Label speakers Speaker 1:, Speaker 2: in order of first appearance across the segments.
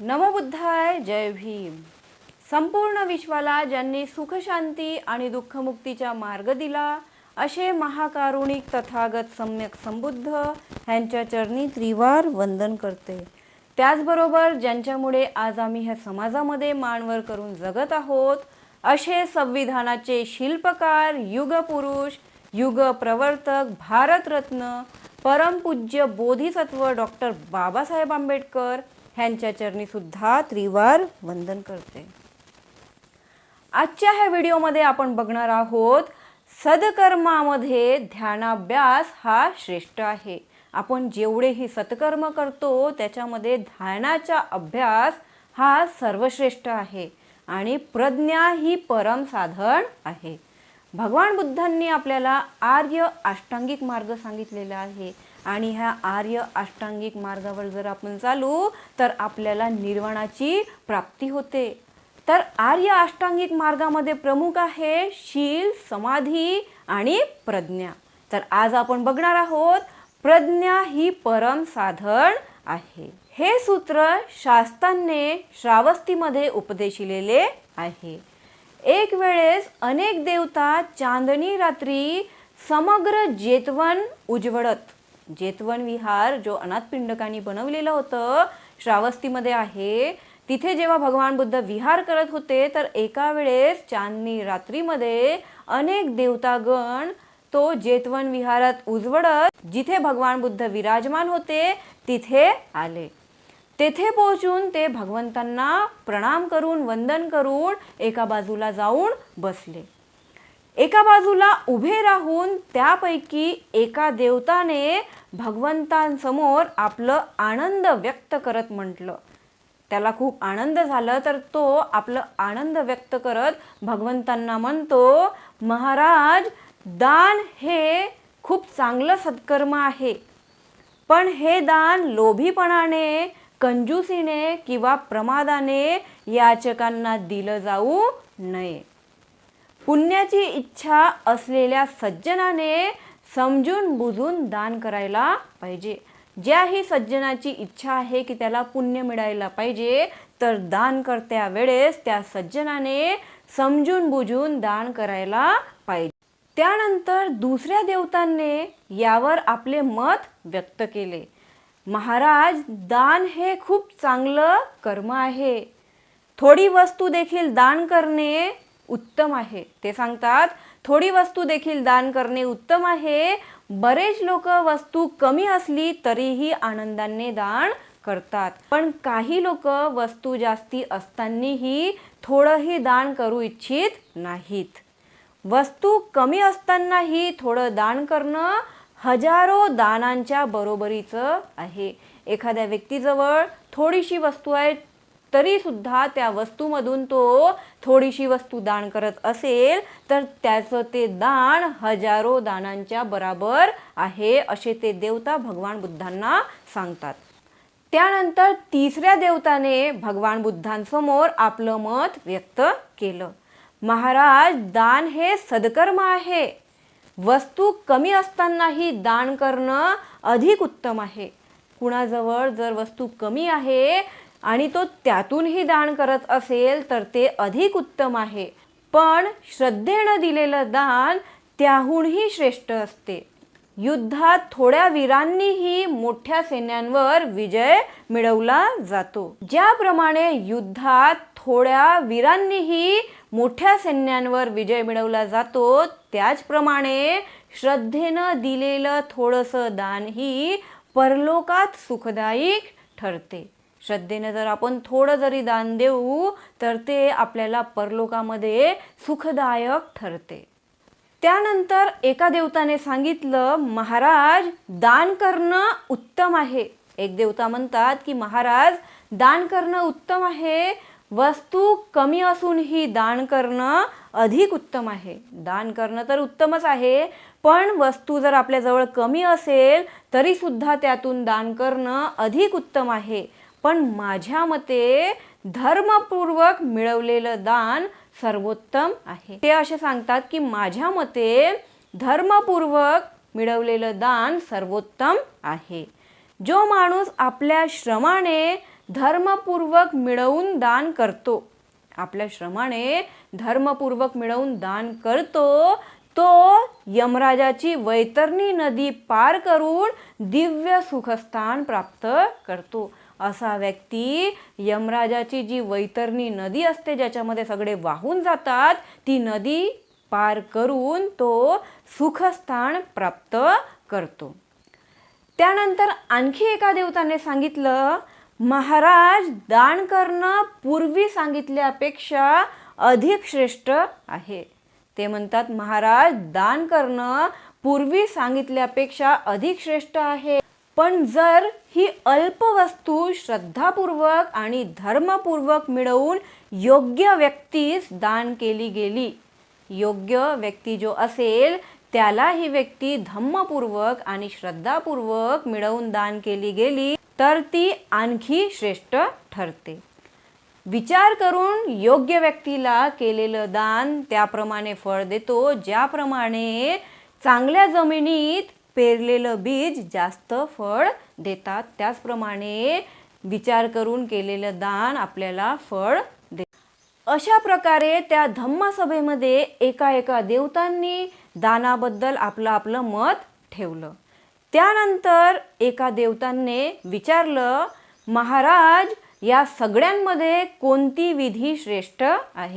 Speaker 1: नमबुद्धाय जय भीम. संपूर्ण विश्वाला ज्यांनी सुखशांती आणि दुःखमुक्तीचा मार्ग दिला असे महाकारुणिक तथागत सम्यक संबुद्ध ह्यांच्या चरणी त्रिवार वंदन करते. त्याचबरोबर ज्यांच्यामुळे आज आम्ही ह्या समाजामध्ये मानवर करून जगत आहोत असे संविधानाचे शिल्पकार युगपुरुष युग प्रवर्तक भारतरत्न परमपूज्य बोधिसत्व डॉक्टर बाबासाहेब आंबेडकर ह्यांच्या चरणीसुद्धा त्रिवार वंदन करते. आजच्या ह्या व्हिडिओमध्ये आपण बघणार आहोत सदकर्मामध्ये ध्यानाभ्यास हा श्रेष्ठ आहे. आपण जेवढेही सत्कर्म करतो त्याच्यामध्ये ध्यानाचा अभ्यास हा सर्वश्रेष्ठ आहे आणि प्रज्ञा ही परम साधन आहे. भगवान बुद्धांनी आपल्याला आर्य अष्टांगिक मार्ग सांगितलेला आहे. आणि ह्या आर्य अष्टांगिक मार्गावर जर आपण चालू तर आपल्याला निर्वाणाची प्राप्ती होते. तर आर्य अष्टांगिक मार्गामध्ये प्रमुख आहे शील समाधी आणि प्रज्ञा. तर आज आपण बघणार आहोत प्रज्ञा ही परम साधन आहे. हे सूत्र शास्त्रांनी श्रावस्तीमध्ये उपदेशिलेले आहे. एक वेळेस अनेक देवता चांदणी रात्री समग्र जेतवन उजवडत. जेतवन विहार जो अनाथपिंडकांनी बनवलेलं होतं श्रावस्तीमध्ये आहे. तिथे जेव्हा भगवान बुद्ध विहार करत होते तर एका वेळेस चांदणी रात्रीमध्ये अनेक देवतागण तो जेतवन विहारात उजवडत जिथे भगवान बुद्ध विराजमान होते तिथे आले. तेथे पोहोचून ते भगवंतांना प्रणाम करून वंदन करून एका बाजूला जाऊन बसले. एका बाजूला उभे राहून त्यापैकी एका देवताने भगवंतांसमोर आपलं आनंद व्यक्त करत म्हटलं. त्याला खूप आनंद झालं तर तो आपलं आनंद व्यक्त करत भगवंतांना म्हणतो महाराज दान हे खूप चांगलं सत्कर्म आहे. पण हे दान लोभीपणाने कंजूसीने किंवा प्रमादाने याचकांना दिलं जाऊ नये. पुण्याची इच्छा असलेल्या सज्जनाने समजून बुजून दान करायला पाहिजे. ज्याही सज्जनाची इच्छा आहे की त्याला पुण्य मिळायला पाहिजे तर दान करत्या वेळेस त्या सज्जनाने समजून बुजून दान करायला पाहिजे. त्यानंतर दुसऱ्या देवतांनी यावर आपले मत व्यक्त केले. महाराज दान हे खूप चांगलं कर्म आहे. थोडी वस्तू देखील दान करणे उत्तम आहे. ते सांगतात थोडी वस्तू देखील दान करणे उत्तम आहे. बरेच लोक वस्तू कमी असली तरीही आनंदाने दान करतात. पण काही लोक वस्तू जास्ती असतानाही थोडंही दान करू इच्छित नाहीत. वस्तू कमी असतानाही थोडं दान करणं हजारो दानांच्या बरोबरीचं आहे. एखाद्या व्यक्तीजवळ थोडीशी वस्तू आहे तरी सुद्धा त्या वस्तूमधून तो थोडीशी वस्तू दान करत असेल तर त्याचं ते दान हजारो दानांच्या बराबर आहे असे ते देवता भगवान बुद्धांना सांगतात. त्यानंतर तिसऱ्या देवताने भगवान बुद्धांसमोर आपलं मत व्यक्त केलं. महाराज दान हे सदकर्म आहे. वस्तू कमी असतानाही दान करणं अधिक उत्तम आहे. कुणाजवळ जर वस्तू कमी आहे आणि तो त्यातूनही दान करत असेल तर ते अधिक उत्तम आहे. पण श्रद्धेनं दिलेलं दान त्याहूनही श्रेष्ठ असते. युद्धात थोड्या वीरांनीही मोठ्या सैन्यांवर विजय मिळवला जातो. ज्याप्रमाणे युद्धात थोड्या वीरांनीही मोठ्या सैन्यांवर विजय मिळवला जातो त्याचप्रमाणे श्रद्धेनं दिलेलं थोडंसं दानही परलोकात सुखदायक ठरते. श्रद्धेने जर आपण थोडं जरी दान देऊ तर ते आपल्याला परलोकामध्ये सुखदायक ठरते. त्यानंतर एका देवताने सांगितलं महाराज दान करणं उत्तम आहे. एक देवता म्हणतात की महाराज दान करणं उत्तम आहे. वस्तू कमी असूनही दान करणं अधिक उत्तम आहे. दान करणं तर उत्तमच आहे पण वस्तू जर आपल्याजवळ कमी असेल तरीसुद्धा त्यातून दान करणं अधिक उत्तम आहे. पण माझ्या मते धर्मपूर्वक मिळवलेलं दान सर्वोत्तम आहे. ते असे सांगतात की माझ्या मते धर्मपूर्वक मिळवलेलं दान सर्वोत्तम आहे. जो माणूस आपल्या श्रमाने धर्मपूर्वक मिळवून दान करतो आपल्या श्रमाने धर्मपूर्वक मिळवून दान करतो तो यमराजाची वैतरणी नदी पार करून दिव्य सुखस्थान प्राप्त करतो. असा व्यक्ती यमराजाची जी वैतरणी नदी असते ज्याच्यामध्ये सगळे वाहून जातात ती नदी पार करून तो सुखस्थान प्राप्त करतो. त्यानंतर आणखी एका देवताने सांगितलं महाराज दान करणं पूर्वी सांगितल्यापेक्षा अधिक श्रेष्ठ आहे. ते म्हणतात महाराज दान करणं पूर्वी सांगितल्यापेक्षा अधिक श्रेष्ठ आहे. पण जर ही अल्प वस्तू श्रद्धापूर्वक आणि धर्मपूर्वक मिळवून योग्य व्यक्तीस दान केली गेली योग्य व्यक्ती जो असेल त्याला ही व्यक्ती धम्मपूर्वक आणि श्रद्धापूर्वक मिळवून दान केली गेली तर ती आणखी श्रेष्ठ ठरते. विचार करून योग्य व्यक्तीला केलेलं दान त्याप्रमाणे फळ देतो ज्याप्रमाणे चांगल्या जमिनीत पेरलेलं बीज जास्त फळ देतात. त्याचप्रमाणे विचार करून केलेलं दान आपल्याला फळ दे अशा प्रकारे त्या धम्मसभेमध्ये एका एका देवतांनी दानाबद्दल आपलं आपलं मत ठेवलं. त्यानंतर एका देवतांनी विचारलं महाराज या सगळ्यांमध्ये कोणती विधी श्रेष्ठ आहे?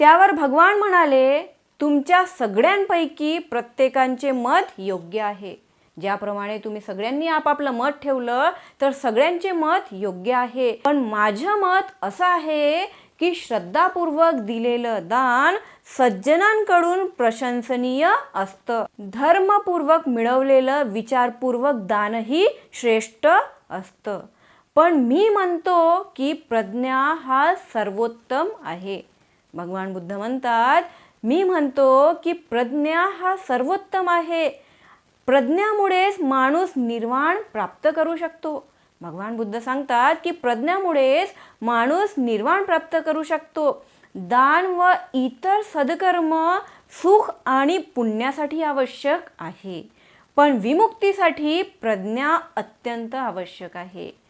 Speaker 1: त्यावर भगवान म्हणाले तुमच्या सगळ्यांपैकी प्रत्येकांचे मत योग्य आहे. ज्याप्रमाणे तुम्ही सगळ्यांनी आपापलं मत ठेवलं तर सगळ्यांचे मत योग्य आहे. पण माझं मत असं आहे की श्रद्धापूर्वक दिलेलं दान सज्जनांकडून प्रशंसनीय असतं. धर्मपूर्वक मिळवलेलं विचारपूर्वक दानही श्रेष्ठ असतं. पण मी म्हणतो की प्रज्ञा हा सर्वोत्तम आहे. भगवान बुद्ध म्हणतात मी म्हणतो की प्रज्ञा हा सर्वोत्तम आहे. प्रज्ञामुळेच माणूस निर्वाण प्राप्त करू शकतो. भगवान बुद्ध सांगतात की प्रज्ञामुळेच माणूस निर्वाण प्राप्त करू शकतो. दान व इतर सदकर्म सुख आणि पुण्यासाठी आवश्यक आहे. पण विमुक्तीसाठी प्रज्ञा अत्यंत आवश्यक आहे.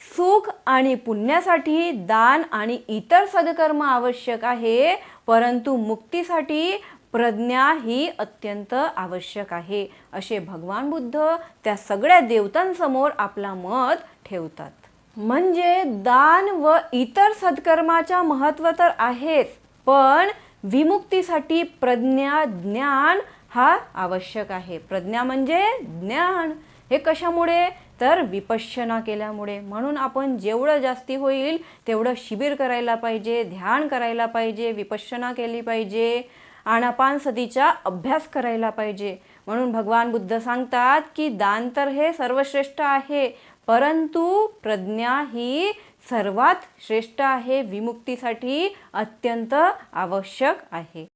Speaker 1: सुख आणि पुण्यासाठी दान आणि इतर सदकर्म आवश्यक आहे परंतु मुक्तीसाठी प्रज्ञा ही अत्यंत आवश्यक आहे असे भगवान बुद्ध त्या सगळ्या देवतांसमोर आपला मत ठेवतात. म्हणजे दान व इतर सत्कर्माच्या महत्त्व तर आहेच पण विमुक्तीसाठी प्रज्ञा ज्ञान हा आवश्यक आहे. प्रज्ञा म्हणजे ज्ञान. हे कशामुळे? तर विपश्यना केल्यामुळे. म्हणून आपण जेवढं जास्ती होईल तेवढं शिबिर करायला पाहिजे ध्यान करायला पाहिजे विपश्यना केली पाहिजे आणापान सतीचा अभ्यास करायला पाहिजे. म्हणून भगवान बुद्ध सांगतात की दान तर हे सर्वश्रेष्ठ आहे परंतु प्रज्ञा ही सर्वात श्रेष्ठ आहे विमुक्तीसाठी अत्यंत आवश्यक आहे.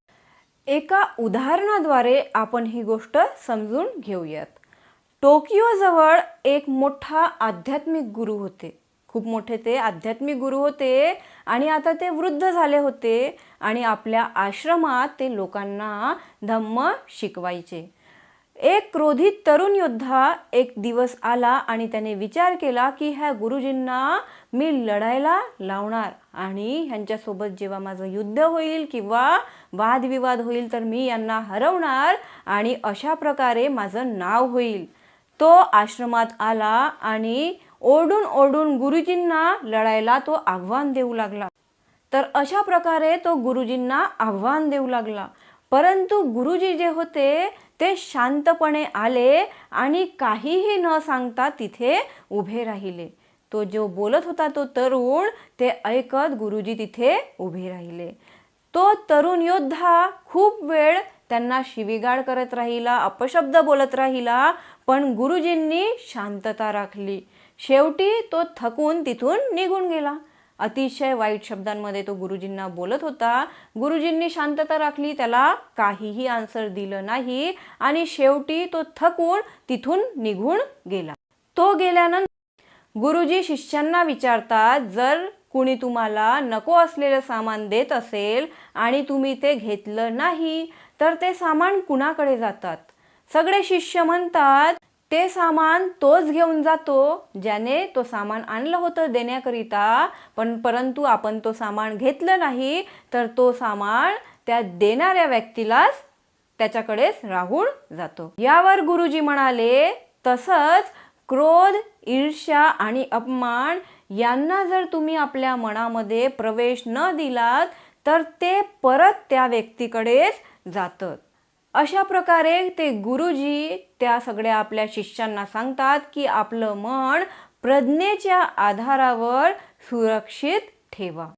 Speaker 1: एका उदाहरणाद्वारे आपण ही गोष्ट समजून घेऊयात. टोकियोजवळ एक मोठा आध्यात्मिक गुरु होते. खूप मोठे ते आध्यात्मिक गुरु होते आणि आता ते वृद्ध झाले होते आणि आपल्या आश्रमात ते लोकांना धम्म शिकवायचे. एक क्रोधित तरुण योद्धा एक दिवस आला आणि त्याने विचार केला की ह्या गुरुजींना मी लढायला लावणार आणि ह्यांच्यासोबत जेव्हा माझं युद्ध होईल किंवा वादविवाद होईल तर मी यांना हरवणार आणि अशा प्रकारे माझं नाव होईल. तो आश्रमात आला आणि ओरडून ओरडून गुरुजींना लढायला तो आव्हान देऊ लागला. तर अशा प्रकारे तो गुरुजींना आव्हान देऊ लागला. परंतु गुरुजी जे होते ते शांतपणे आले आणि काहीही न सांगता तिथे उभे राहिले. तो जो बोलत होता तो तरुण ते ऐकत गुरुजी तिथे उभे राहिले. तो तरुण योद्धा खूप वेळ त्यांना शिवीगाळ करत राहिला अपशब्द बोलत राहिला पण गुरुजींनी शांतता राखली. शेवटी तो थकून तिथून निघून गेला. अतिशय वाईट शब्दांमध्ये तो गुरुजींना बोलत होता. गुरुजींनी शांतता राखली त्याला काहीही आन्सर दिलं नाही आणि शेवटी तो थकून तिथून निघून गेला. तो गेल्यानंतर गुरुजी शिष्यांना विचारतात जर कुणी तुम्हाला नको असलेलं सामान देत असेल आणि तुम्ही ते घेतलं नाही तर ते सामान कुणाकडे जातात? सगळे शिष्य म्हणतात ते सामान तोच घेऊन जातो ज्याने तो सामान आणलं होतं देण्याकरिता. पण परंतु आपण तो सामान घेतलं नाही तर तो सामान त्या देणाऱ्या व्यक्तीलाच त्याच्याकडेच राहून जातो. यावर गुरुजी म्हणाले तसंच क्रोध ईर्ष्या आणि अपमान यांना जर तुम्ही आपल्या मनामध्ये प्रवेश न दिलात तर ते परत त्या व्यक्तीकडेच जातात अशा प्रकारे ते गुरुजी त्या सगळ्या आपल्या शिष्यांना सांगतात की आपलं मन प्रज्ञेच्या आधारावर सुरक्षित ठेवा.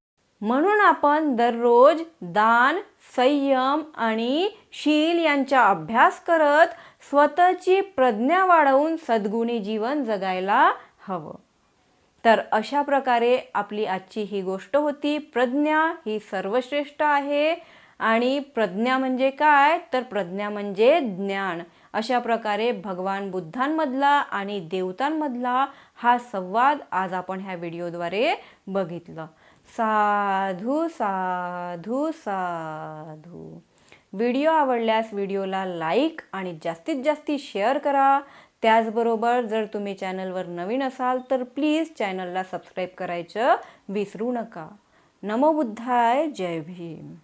Speaker 1: म्हणून आपण दररोज दान संयम आणि शील यांचा अभ्यास करत स्वतःची प्रज्ञा वाढवून सद्गुणी जीवन जगायला हवं. तर अशा प्रकारे आपली आजची ही गोष्ट होती. प्रज्ञा ही सर्वश्रेष्ठ आहे. आणि प्रज्ञा म्हणजे काय? तर प्रज्ञा म्हणजे ज्ञान. अशा प्रकारे भगवान बुद्धांमधला आणि देवतांमधला हा संवाद आज आपण ह्या व्हिडिओद्वारे बघितलं. साधू साधू साधू. व्हिडिओ आवडल्यास व्हिडिओला लाईक आणि जास्तीत जास्ती शेअर करा. त्याचबरोबर जर तुम्ही चॅनलवर नवीन असाल तर प्लीज चॅनलला सबस्क्राईब करायचं विसरू नका. नमो बुद्धाय जय भीम.